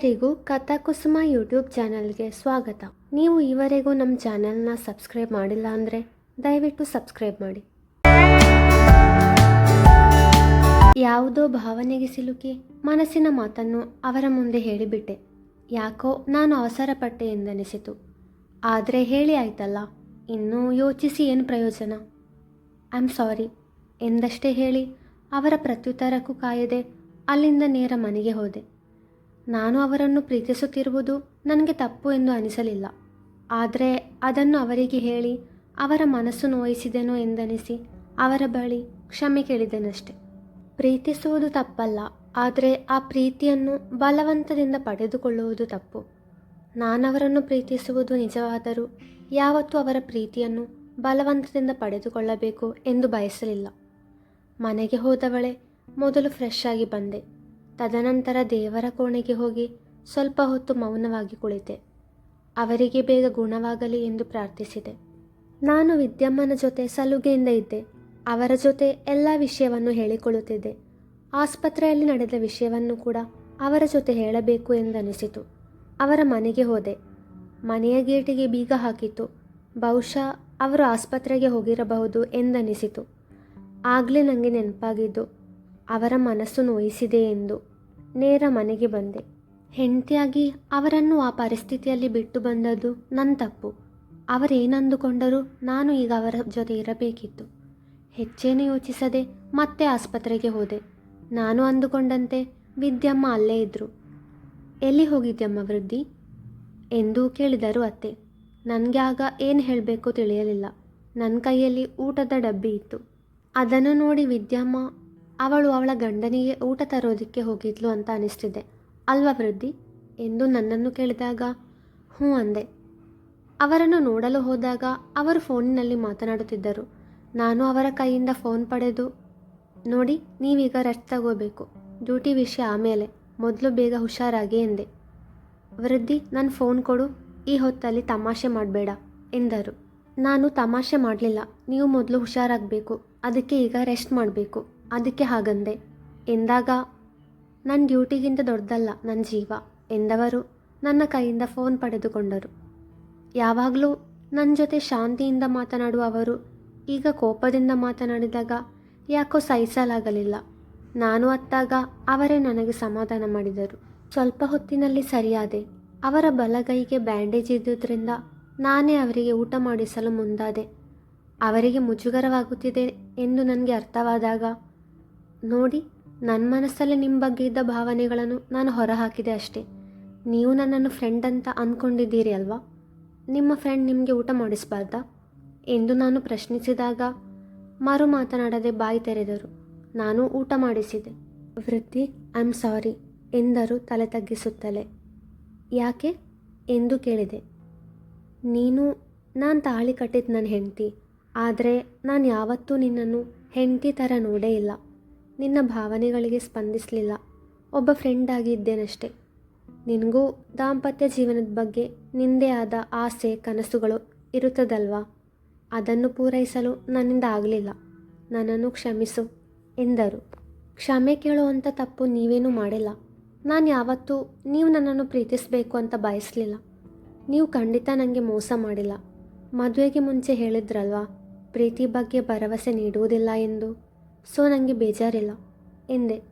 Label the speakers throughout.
Speaker 1: ಎಲ್ಲರಿಗೂ ಕಥಾಕುಸುಮ ಯೂಟ್ಯೂಬ್ ಚಾನಲ್ಗೆ ಸ್ವಾಗತ. ನೀವು ಈವರೆಗೂ ನಮ್ಮ ಚಾನಲ್ನ ಸಬ್ಸ್ಕ್ರೈಬ್ ಮಾಡಿಲ್ಲ ಅಂದರೆ ದಯವಿಟ್ಟು ಸಬ್ಸ್ಕ್ರೈಬ್ ಮಾಡಿ. ಯಾವುದೋ ಭಾವನೆಗೆ ಸಿಲುಕಿ ಮನಸ್ಸಿನ ಮಾತನ್ನು ಅವರ ಮುಂದೆ ಹೇಳಿಬಿಟ್ಟೆ. ಯಾಕೋ ನಾನು ಅವಸರಪಟ್ಟೆ ಎಂದನಿಸಿತು. ಆದರೆ ಹೇಳಿ ಆಯ್ತಲ್ಲ, ಇನ್ನೂ ಯೋಚಿಸಿ ಏನು ಪ್ರಯೋಜನ? ಐ ಆಮ್ ಸಾರಿ ಎಂದಷ್ಟೇ ಹೇಳಿ ಅವರ ಪ್ರತ್ಯುತ್ತರಕ್ಕೂ ಕಾಯದೆ ಅಲ್ಲಿಂದ ನೇರ ಮನೆಗೆ ಹೋದೆ. ನಾನು ಅವರನ್ನು ಪ್ರೀತಿಸುತ್ತಿರುವುದು ನನಗೆ ತಪ್ಪು ಎಂದು ಅನಿಸಲಿಲ್ಲ. ಆದರೆ ಅದನ್ನು ಅವರಿಗೆ ಹೇಳಿ ಅವರ ಮನಸ್ಸು ನೋಯಿಸಿದೆನೋ ಎಂದನಿಸಿ ಅವರ ಬಳಿ ಕ್ಷಮೆ ಕೇಳಿದೆನಷ್ಟೆ. ಪ್ರೀತಿಸುವುದು ತಪ್ಪಲ್ಲ, ಆದರೆ ಆ ಪ್ರೀತಿಯನ್ನು ಬಲವಂತದಿಂದ ಪಡೆದುಕೊಳ್ಳುವುದು ತಪ್ಪು. ನಾನವರನ್ನು ಪ್ರೀತಿಸುವುದು ನಿಜವಾದರೂ ಯಾವತ್ತೂ ಅವರ ಪ್ರೀತಿಯನ್ನು ಬಲವಂತದಿಂದ ಪಡೆದುಕೊಳ್ಳಬೇಕು ಎಂದು ಬಯಸಲಿಲ್ಲ. ಮನೆಗೆ ಹೋದವಳೆ ಮೊದಲು ಫ್ರೆಶ್ ಆಗಿ ಬಂದೆ. ತದನಂತರ ದೇವರ ಕೋಣೆಗೆ ಹೋಗಿ ಸ್ವಲ್ಪ ಹೊತ್ತು ಮೌನವಾಗಿ ಕುಳಿತೆ. ಅವರಿಗೆ ಬೇಗ ಗುಣವಾಗಲಿ ಎಂದು ಪ್ರಾರ್ಥಿಸಿದೆ. ನಾನು ವಿದ್ಯಮ್ಮನ ಜೊತೆ ಸಲುಗೆಯಿಂದ ಇದ್ದೆ. ಅವರ ಜೊತೆ ಎಲ್ಲ ವಿಷಯವನ್ನು ಹೇಳಿಕೊಳ್ಳುತ್ತಿದ್ದೆ. ಆಸ್ಪತ್ರೆಯಲ್ಲಿ ನಡೆದ ವಿಷಯವನ್ನು ಕೂಡ ಅವರ ಜೊತೆ ಹೇಳಬೇಕು ಎಂದನಿಸಿತು. ಅವರ ಮನೆಗೆ ಹೋದೆ. ಮನೆಯ ಗೇಟಿಗೆ ಬೀಗ ಹಾಕಿತು ಬಹುಶಃ ಅವರು ಆಸ್ಪತ್ರೆಗೆ ಹೋಗಿರಬಹುದು ಎಂದನಿಸಿತು. ಆಗಲೇ ನನಗೆ ನೆನಪಾಗಿದ್ದು, ಅವರ ಮನಸ್ಸು ನೋಯಿಸಿದೆ ಎಂದು. ನೇರ ಮನೆಗೆ ಬಂದೆ. ಹೆಂಡತಿಯಾಗಿ ಅವರನ್ನು ಆ ಪರಿಸ್ಥಿತಿಯಲ್ಲಿ ಬಿಟ್ಟು ಬಂದದ್ದು ನನ್ನ ತಪ್ಪು. ಅವರೇನಂದುಕೊಂಡರೂ ನಾನು ಈಗ ಅವರ ಜೊತೆ ಇರಬೇಕಿತ್ತು. ಹೆಚ್ಚೇನು ಯೋಚಿಸದೆ ಮತ್ತೆ ಆಸ್ಪತ್ರೆಗೆ ಹೋದೆ. ನಾನು ಅಂದುಕೊಂಡಂತೆ ವಿದ್ಯಮ್ಮ ಅಲ್ಲೇ ಇದ್ದರು ಎಲ್ಲಿ ಹೋಗಿದ್ಯಮ್ಮ ವೃದ್ಧಿ? ಎಂದು ಕೇಳಿದರು ಅತ್ತೆ. ನನಗೆ ಆಗ ಏನು ಹೇಳಬೇಕು ತಿಳಿಯಲಿಲ್ಲ. ನನ್ನ ಕೈಯಲ್ಲಿ ಊಟದ ಡಬ್ಬಿ ಇತ್ತು. ಅದನ್ನು ನೋಡಿ ವಿದ್ಯಮ್ಮ ಅವಳು ಅವಳ ಗಂಡನಿಗೆ ಊಟ ತರೋದಕ್ಕೆ ಹೋಗಿದ್ಲು ಅಂತ ಅನಿಸ್ತಿದೆ. ಅಲ್ವಾ ವೃದ್ಧಿ? ಎಂದು ನನ್ನನ್ನು ಕೇಳಿದಾಗ, ಹ್ಞೂ ಅಂದೆ. ಅವರನ್ನು ನೋಡಲು ಹೋದಾಗ ಅವರು ಫೋನಿನಲ್ಲಿ ಮಾತನಾಡುತ್ತಿದ್ದರು. ನಾನು ಅವರ ಕೈಯಿಂದ ಫೋನ್ ಪಡೆದು, ನೋಡಿ, ನೀವೀಗ ರೆಸ್ಟ್ ತಗೋಬೇಕು. ಡ್ಯೂಟಿ ವಿಷಯ ಆಮೇಲೆ, ಮೊದಲು ಬೇಗ ಹುಷಾರಾಗಿ ಎಂದೆ. ವೃದ್ಧಿ ನನ್ನ ಫೋನ್ ಕೊಡು, ಈ ಹೊತ್ತಲ್ಲಿ ತಮಾಷೆ ಮಾಡಬೇಡ, ಎಂದರು. ನಾನು ತಮಾಷೆ ಮಾಡಲಿಲ್ಲ, ನೀವು ಮೊದಲು ಹುಷಾರಾಗಬೇಕು, ಅದಕ್ಕೆ ಈಗ ರೆಸ್ಟ್ ಮಾಡಬೇಕು. ಅದಕ್ಕೆ ಹಾಗಂದೆ. ಎಂದಾಗ ನನ್ನ ಡ್ಯೂಟಿಗಿಂತ ದೊಡ್ಡದಲ್ಲ ನನ್ನ ಜೀವ, ಎಂದವರು ನನ್ನ ಕೈಯಿಂದ ಫೋನ್ ಪಡೆದುಕೊಂಡರು. ಯಾವಾಗಲೂ ನನ್ನ ಜೊತೆ ಶಾಂತಿಯಿಂದ ಮಾತನಾಡುವ ಅವರು ಈಗ ಕೋಪದಿಂದ ಮಾತನಾಡಿದಾಗ ಯಾಕೋ ಸಹಿಸಲಾಗಲಿಲ್ಲ ನಾನು ಅತ್ತಾಗ ಅವರೇ ನನಗೆ ಸಮಾಧಾನ ಮಾಡಿದರು. ಸ್ವಲ್ಪ ಹೊತ್ತಿನಲ್ಲಿ ಸರಿಯಾದೆ. ಅವರ ಬಲಗೈಗೆ ಬ್ಯಾಂಡೇಜ್ ಇದ್ದುದರಿಂದ ನಾನೇ ಅವರಿಗೆ ಊಟ ಮಾಡಿಸಲು ಮುಂದಾದೆ. ಅವರಿಗೆ ಮುಜುಗರವಾಗುತ್ತಿದೆ ಎಂದು ನನಗೆ ಅರ್ಥವಾದಾಗ ನೋಡಿ ನನ್ನ ಮನಸ್ಸಲ್ಲೇ ನಿಮ್ಮ ಬಗ್ಗೆ ಇದ್ದ ಭಾವನೆಗಳನ್ನು ನಾನು ಹೊರಹಾಕಿದೆ ಅಷ್ಟೇ. ನೀವು ನನ್ನನ್ನು ಫ್ರೆಂಡ್ ಅಂತ ಅಂದ್ಕೊಂಡಿದ್ದೀರಿ ಅಲ್ವಾ? ನಿಮ್ಮ ಫ್ರೆಂಡ್ ನಿಮಗೆ ಊಟ ಮಾಡಿಸಬಾರ್ದಾ? ಎಂದು ನಾನು ಪ್ರಶ್ನಿಸಿದಾಗ ಮರು ಮಾತನಾಡದೆ ಬಾಯಿ ತೆರೆದರು. ನಾನು ಊಟ ಮಾಡಿಸಿದೆ. ವೃತ್ತಿ ಐ ಆಮ್ ಸಾರಿ ಎಂದರು ತಲೆ ತಗ್ಗಿಸುತ್ತಲೇ. ಯಾಕೆ? ಎಂದು ಕೇಳಿದೆ. ನೀನು, ನಾನು ತಾಳಿ ಕಟ್ಟಿದ್ದು ನನ್ನ ಹೆಂಡತಿ, ಆದರೆ ನಾನು ಯಾವತ್ತೂ ನಿನ್ನನ್ನು ಹೆಂಡತಿ ಥರ ನೋಡೇ ಇಲ್ಲ. ನಿನ್ನ ಭಾವನೆಗಳಿಗೆ ಸ್ಪಂದಿಸಲಿಲ್ಲ. ಒಬ್ಬ ಫ್ರೆಂಡ್ ಆಗಿ ಇದ್ದೇನಷ್ಟೆ ನಿನಗೂ ದಾಂಪತ್ಯ ಜೀವನದ ಬಗ್ಗೆ ನಿಂದೇ ಆದ ಆಸೆ, ಕನಸುಗಳು ಇರುತ್ತದಲ್ವಾ? ಅದನ್ನು ಪೂರೈಸಲು ನನ್ನಿಂದ ಆಗಲಿಲ್ಲ. ನನ್ನನ್ನು ಕ್ಷಮಿಸು ಎಂದರು. ಕ್ಷಮೆ ಕೇಳುವಂಥ ತಪ್ಪು ನೀವೇನೂ ಮಾಡಿಲ್ಲ. ನಾನು ಯಾವತ್ತೂ ನೀವು ನನ್ನನ್ನು ಪ್ರೀತಿಸಬೇಕು ಅಂತ ಬಯಸಲಿಲ್ಲ. ನೀವು ಖಂಡಿತ ನನಗೆ ಮೋಸ ಮಾಡಿಲ್ಲ. ಮದುವೆಗೆ ಮುಂಚೆ ಹೇಳಿದ್ರಲ್ವಾ, ಪ್ರೀತಿ ಬಗ್ಗೆ ಭರವಸೆ ನೀಡುವುದಿಲ್ಲ ಎಂದು? ಸೊ ನನಗೆ ಬೇಜಾರಿಲ್ಲ ಎಂದೆ.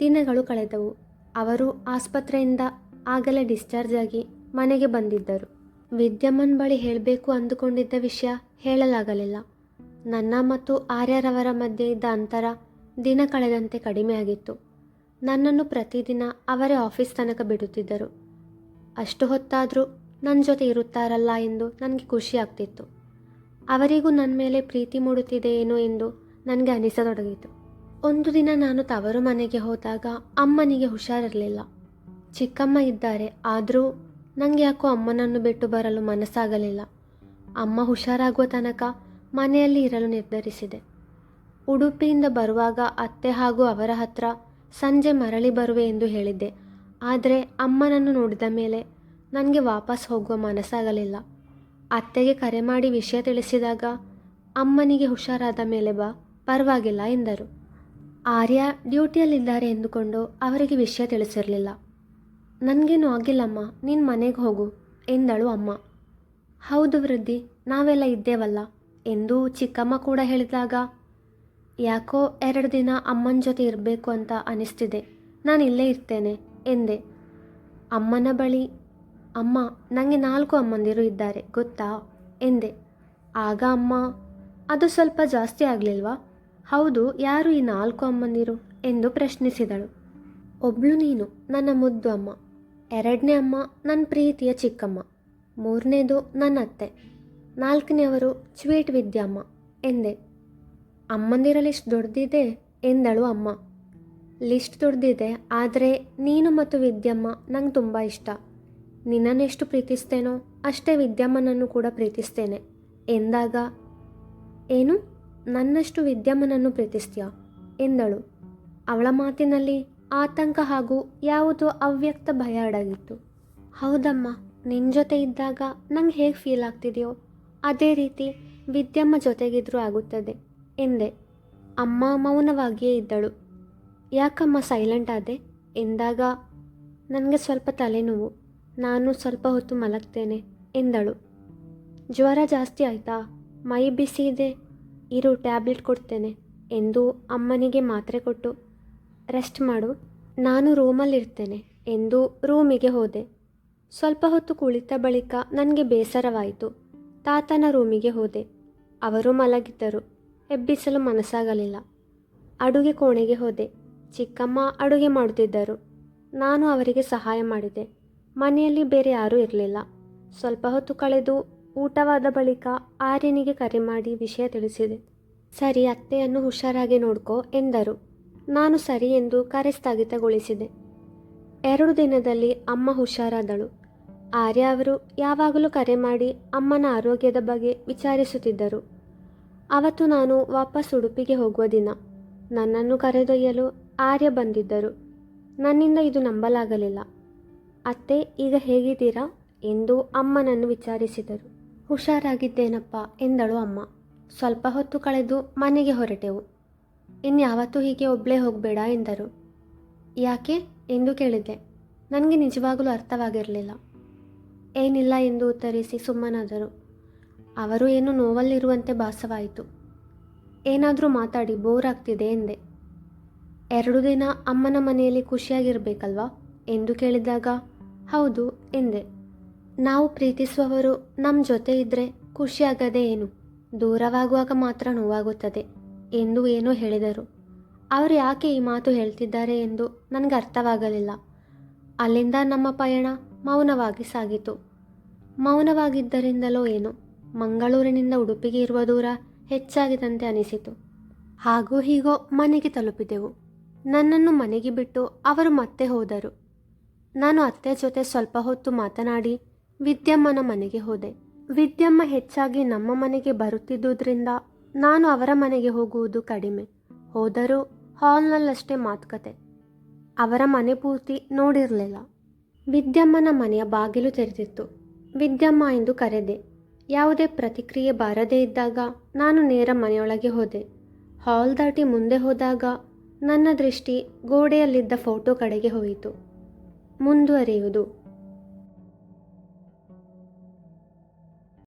Speaker 1: ದಿನಗಳು ಕಳೆದವು. ಅವರು ಆಸ್ಪತ್ರೆಯಿಂದ ಆಗಲೇ ಡಿಸ್ಚಾರ್ಜ್ ಆಗಿ ಮನೆಗೆ ಬಂದಿದ್ದರು. ವಿದ್ಯಮ್ಮನ್ ಬಳಿ ಹೇಳಬೇಕು ಅಂದುಕೊಂಡಿದ್ದ ವಿಷಯ ಹೇಳಲಾಗಲಿಲ್ಲ. ನನ್ನ ಮತ್ತು ಆರ್ಯರವರ ಮಧ್ಯೆ ಇದ್ದ ಅಂತರ ದಿನ ಕಳೆದಂತೆ ಕಡಿಮೆಯಾಗಿತ್ತು ನನ್ನನ್ನು ಪ್ರತಿದಿನ ಅವರೇ ಆಫೀಸ್ ತನಕ ಬಿಡುತ್ತಿದ್ದರು. ಅಷ್ಟು ಹೊತ್ತಾದರೂ ನನ್ನ ಜೊತೆ ಇರುತ್ತಾರಲ್ಲ ಎಂದು ನನಗೆ ಖುಷಿ ಆಗ್ತಿತ್ತು ಅವರಿಗೂ ನನ್ನ ಮೇಲೆ ಪ್ರೀತಿ ಮೂಡುತ್ತಿದೆ ಎಂದು ನನಗೆ ಅನಿಸತೊಡಗಿತು. ಒಂದು ದಿನ ನಾನು ತವರು ಮನೆಗೆ ಹೋದಾಗ ಅಮ್ಮನಿಗೆ ಹುಷಾರಿರಲಿಲ್ಲ. ಚಿಕ್ಕಮ್ಮ ಇದ್ದಾರೆ, ಆದರೂ ನನಗೆ ಯಾಕೋ ಅಮ್ಮನನ್ನು ಬಿಟ್ಟು ಬರಲು ಮನಸ್ಸಾಗಲಿಲ್ಲ. ಅಮ್ಮ ಹುಷಾರಾಗುವ ತನಕ ಮನೆಯಲ್ಲಿ ಇರಲು ನಿರ್ಧರಿಸಿದೆ. ಉಡುಪಿಯಿಂದ ಬರುವಾಗ ಅತ್ತೆ ಹಾಗೂ ಅವರ ಹತ್ರ ಸಂಜೆ ಮರಳಿ ಬರುವೆ ಎಂದು ಹೇಳಿದ್ದೆ. ಆದರೆ ಅಮ್ಮನನ್ನು ನೋಡಿದ ಮೇಲೆ ನನಗೆ ವಾಪಸ್ ಹೋಗುವ ಮನಸ್ಸಾಗಲಿಲ್ಲ. ಅತ್ತೆಗೆ ಕರೆ ಮಾಡಿ ವಿಷಯ ತಿಳಿಸಿದಾಗ ಅಮ್ಮನಿಗೆ ಹುಷಾರಾದ ಮೇಲೆ ಬಾ ಪರವಾಗಿಲ್ಲ ಎಂದರು. ಆರ್ಯ ಡ್ಯೂಟಿಯಲ್ಲಿದ್ದಾರೆ ಎಂದುಕೊಂಡು ಅವರಿಗೆ ವಿಷಯ ತಿಳಿಸಿರಲಿಲ್ಲ. ನನಗೇನು ಆಗಿಲ್ಲಮ್ಮ, ನೀನು ಮನೆಗೆ ಹೋಗು ಎಂದಳು ಅಮ್ಮ. ಹೌದು ವೃದ್ಧಿ, ನಾವೆಲ್ಲ ಇದ್ದೇವಲ್ಲ ಎಂದು ಚಿಕ್ಕಮ್ಮ ಕೂಡ ಹೇಳಿದಾಗ, ಯಾಕೋ ಎರಡು ದಿನ ಅಮ್ಮನ ಜೊತೆ ಇರಬೇಕು ಅಂತ ಅನಿಸ್ತಿದೆ, ನಾನು ಇಲ್ಲೇ ಇರ್ತೇನೆ ಎಂದೆ. ಅಮ್ಮನ ಬಳಿ, ಅಮ್ಮ ನನಗೆ ನಾಲ್ಕು ಅಮ್ಮಂದಿರು ಇದ್ದಾರೆ, ಗೊತ್ತಾ ಎಂದೆ. ಆಗ ಅಮ್ಮ, ಅದು ಸ್ವಲ್ಪ ಜಾಸ್ತಿ ಆಗಲಿಲ್ವಾ? ಹೌದು, ಯಾರು ಈ ನಾಲ್ಕು ಅಮ್ಮಂದಿರು ಎಂದು ಪ್ರಶ್ನಿಸಿದಳು. ಒಬ್ಳು ನೀನು, ನನ್ನ ಮುದ್ದು ಅಮ್ಮ. ಎರಡನೇ ಅಮ್ಮ ನನ್ನ ಪ್ರೀತಿಯ ಚಿಕ್ಕಮ್ಮ. ಮೂರನೇದು ನನ್ನ ಅತ್ತೆ. ನಾಲ್ಕನೆಯವರು ಸ್ವೀಟ್ ವಿದ್ಯಮ್ಮ ಎಂದೆ. ಅಮ್ಮಂದಿರ ಲಿಸ್ಟ್ ದೊಡ್ಡದಿದೆ ಎಂದಳು ಅಮ್ಮ. ಲಿಸ್ಟ್ ದೊಡ್ಡದಿದೆ ಆದರೆ ನೀನು ಮತ್ತು ವಿದ್ಯಮ್ಮ ನಂಗೆ ತುಂಬ ಇಷ್ಟ. ನಿನ್ನನ್ನೆಷ್ಟು ಪ್ರೀತಿಸ್ತೇನೋ, ಅಷ್ಟೇ ವಿದ್ಯಮ್ಮನನ್ನು ಕೂಡ ಪ್ರೀತಿಸ್ತೇನೆ. ಎಂದಾಗ, ಏನು? ನನ್ನಷ್ಟು ವಿದ್ಯಮ್ಮನನ್ನು ಪ್ರೀತಿಸ್ತೀಯ? ಎಂದಳು. ಅವಳ ಮಾತಿನಲ್ಲಿ ಆತಂಕ ಹಾಗೂ ಯಾವುದೋ ಅವ್ಯಕ್ತ ಭಯ ಅಡಗಿತ್ತು. ಹೌದಮ್ಮ ನಿನ್ನ ಜೊತೆ ಇದ್ದಾಗ ನಂಗೆ ಹೇಗೆ ಫೀಲ್ ಆಗ್ತಿದೆಯೋ, ಅದೇ ರೀತಿ ವಿದ್ಯಮ್ಮ ಜೊತೆಗಿದ್ರೂ ಆಗುತ್ತದೆ, ಎಂದೆ. ಅಮ್ಮ ಮೌನವಾಗಿಯೇ ಇದ್ದಳು. ಯಾಕಮ್ಮ ಸೈಲೆಂಟ್ ಆದೆ? ಎಂದಾಗ ನನಗೆ ಸ್ವಲ್ಪ ತಲೆನೋವು, ನಾನು ಸ್ವಲ್ಪ ಹೊತ್ತು ಮಲಗ್ತೇನೆ, ಎಂದಳು. ಜ್ವರ ಜಾಸ್ತಿ ಆಯಿತಾ? ಮೈ ಬಿಸಿ ಇದೆ ಇರು, ಟ್ಯಾಬ್ಲೆಟ್ ಕೊಡ್ತೇನೆ ಎಂದು ಅಮ್ಮನಿಗೆ ಮಾತ್ರೆ ಕೊಟ್ಟು, ರೆಸ್ಟ್ ಮಾಡು, ನಾನು ರೂಮಲ್ಲಿರ್ತೇನೆ ಎಂದು ರೂಮಿಗೆ ಹೋದೆ. ಸ್ವಲ್ಪ ಹೊತ್ತು ಕುಳಿತ ಬಳಿಕ ನನಗೆ ಬೇಸರವಾಯಿತು. ತಾತನ ರೂಮಿಗೆ ಹೋದೆ. ಅವರು ಮಲಗಿದ್ದರು. ಎಬ್ಬಿಸಲು ಮನಸ್ಸಾಗಲಿಲ್ಲ. ಅಡುಗೆ ಕೋಣೆಗೆ ಹೋದೆ. ಚಿಕ್ಕಮ್ಮ ಅಡುಗೆ ಮಾಡುತ್ತಿದ್ದರು. ನಾನು ಅವರಿಗೆ ಸಹಾಯ ಮಾಡಿದೆ. ಮನೆಯಲ್ಲಿ ಬೇರೆ ಯಾರೂ ಇರಲಿಲ್ಲ. ಸ್ವಲ್ಪ ಹೊತ್ತು ಕಳೆದು ಊಟವಾದ ಬಳಿಕ ಆರ್ಯನಿಗೆ ಕರೆ ಮಾಡಿ ವಿಷಯ ತಿಳಿಸಿದೆ. ಸರಿ ಅತ್ತೆಯನ್ನು ಹುಷಾರಾಗಿ ನೋಡ್ಕೋ ಎಂದರು. ನಾನು ಸರಿ ಎಂದು ಕರೆ ಸ್ಥಗಿತಗೊಳಿಸಿದೆ ಎರಡು ದಿನದಲ್ಲಿ ಅಮ್ಮ ಹುಷಾರಾದಳು. ಆರ್ಯ ಅವರು ಯಾವಾಗಲೂ ಕರೆ ಮಾಡಿ ಅಮ್ಮನ ಆರೋಗ್ಯದ ಬಗ್ಗೆ ವಿಚಾರಿಸುತ್ತಿದ್ದರು. ಅವತ್ತು ನಾನು ವಾಪಸ್ ಉಡುಪಿಗೆ ಹೋಗುವ ದಿನ. ನನ್ನನ್ನು ಕರೆದೊಯ್ಯಲು ಆರ್ಯ ಬಂದಿದ್ದರು. ನನ್ನಿಂದ ಇದು ನಂಬಲಾಗಲಿಲ್ಲ. ಅತ್ತೆ, ಈಗ ಹೇಗಿದ್ದೀರಾ? ಎಂದು ಅಮ್ಮನನ್ನು ವಿಚಾರಿಸಿದರು. ಹುಷಾರಾಗಿದ್ದೇನಪ್ಪ ಎಂದಳು ಅಮ್ಮ. ಸ್ವಲ್ಪ ಹೊತ್ತು ಕಳೆದು ಮನೆಗೆ ಹೊರಟೆವು. ಇನ್ಯಾವತ್ತೂ ಹೀಗೆ ಒಬ್ಬಳೇ ಹೋಗಬೇಡ ಎಂದರು. ಯಾಕೆ? ಎಂದು ಕೇಳಿದೆ ನನಗೆ ನಿಜವಾಗಲೂ ಅರ್ಥವಾಗಿರಲಿಲ್ಲ. ಏನಿಲ್ಲ ಎಂದು ಉತ್ತರಿಸಿ ಸುಮ್ಮನಾದರು. ಅವರು ಏನು ನೋವಲ್ಲಿರುವಂತೆ ಭಾಸವಾಯಿತು. ಏನಾದರೂ ಮಾತಾಡಿ ಬೋರ್ ಆಗ್ತಿದೆ ಎಂದೆ. ಎರಡು ದಿನ ಅಮ್ಮನ ಮನೆಯಲ್ಲಿ ಖುಷಿಯಾಗಿರಬೇಕಲ್ವಾ? ಎಂದು ಕೇಳಿದಾಗ, ಹೌದು ಎಂದೆ. ನಾವು ಪ್ರೀತಿಸುವವರು ನಮ್ಮ ಜೊತೆ ಇದ್ದರೆ ಖುಷಿಯಾಗದೆ ಏನು? ದೂರವಾಗುವಾಗ ಮಾತ್ರ ನೋವಾಗುತ್ತದೆ. ಎಂದು ಏನೋ ಹೇಳಿದರು. ಅವರು ಯಾಕೆ ಈ ಮಾತು ಹೇಳ್ತಿದ್ದಾರೆ ಎಂದು ನನಗೆ ಅರ್ಥವಾಗಲಿಲ್ಲ ಅಲ್ಲಿಂದ ನಮ್ಮ ಪಯಣ ಮೌನವಾಗಿ ಸಾಗಿತು. ಮೌನವಾಗಿದ್ದರಿಂದಲೋ ಏನು, ಮಂಗಳೂರಿನಿಂದ ಉಡುಪಿಗೆ ಇರುವ ದೂರ ಹೆಚ್ಚಾಗಿದಂತೆ ಅನಿಸಿತು. ಹಾಗೂ ಹೀಗೋ ಮನೆಗೆ ತಲುಪಿದೆವು. ನನ್ನನ್ನು ಮನೆಗೆ ಬಿಟ್ಟು ಅವರು ಮತ್ತೆ ಹೋದರು. ನಾನು ಅತ್ತೆ ಜೊತೆ ಸ್ವಲ್ಪ ಹೊತ್ತು ಮಾತನಾಡಿ ವಿದ್ಯಮ್ಮನ ಮನೆಗೆ ಹೋದೆ. ವಿದ್ಯಮ್ಮ ಹೆಚ್ಚಾಗಿ ನಮ್ಮ ಮನೆಗೆ ಬರುತ್ತಿದ್ದುದರಿಂದ ನಾನು ಅವರ ಮನೆಗೆ ಹೋಗುವುದು ಕಡಿಮೆ. ಹೋದರೂ ಹಾಲ್ನಲ್ಲಷ್ಟೇ ಮಾತುಕತೆ. ಅವರ ಮನೆ ಪೂರ್ತಿ ನೋಡಿರಲಿಲ್ಲ. ವಿದ್ಯಮ್ಮನ ಮನೆಯ ಬಾಗಿಲು ತೆರೆದಿತ್ತು. ವಿದ್ಯಮ್ಮ ಎಂದು ಕರೆದೆ. ಯಾವುದೇ ಪ್ರತಿಕ್ರಿಯೆ ಬಾರದೇ ಇದ್ದಾಗ ನಾನು ನೇರ ಮನೆಯೊಳಗೆ ಹೋದೆ. ಹಾಲ್ ದಾಟಿ ಮುಂದೆ ಹೋದಾಗ ನನ್ನ ದೃಷ್ಟಿ ಗೋಡೆಯಲ್ಲಿದ್ದ ಫೋಟೋ ಕಡೆಗೆ ಹೋಯಿತು. ಮುಂದುವರಿಯುವುದು.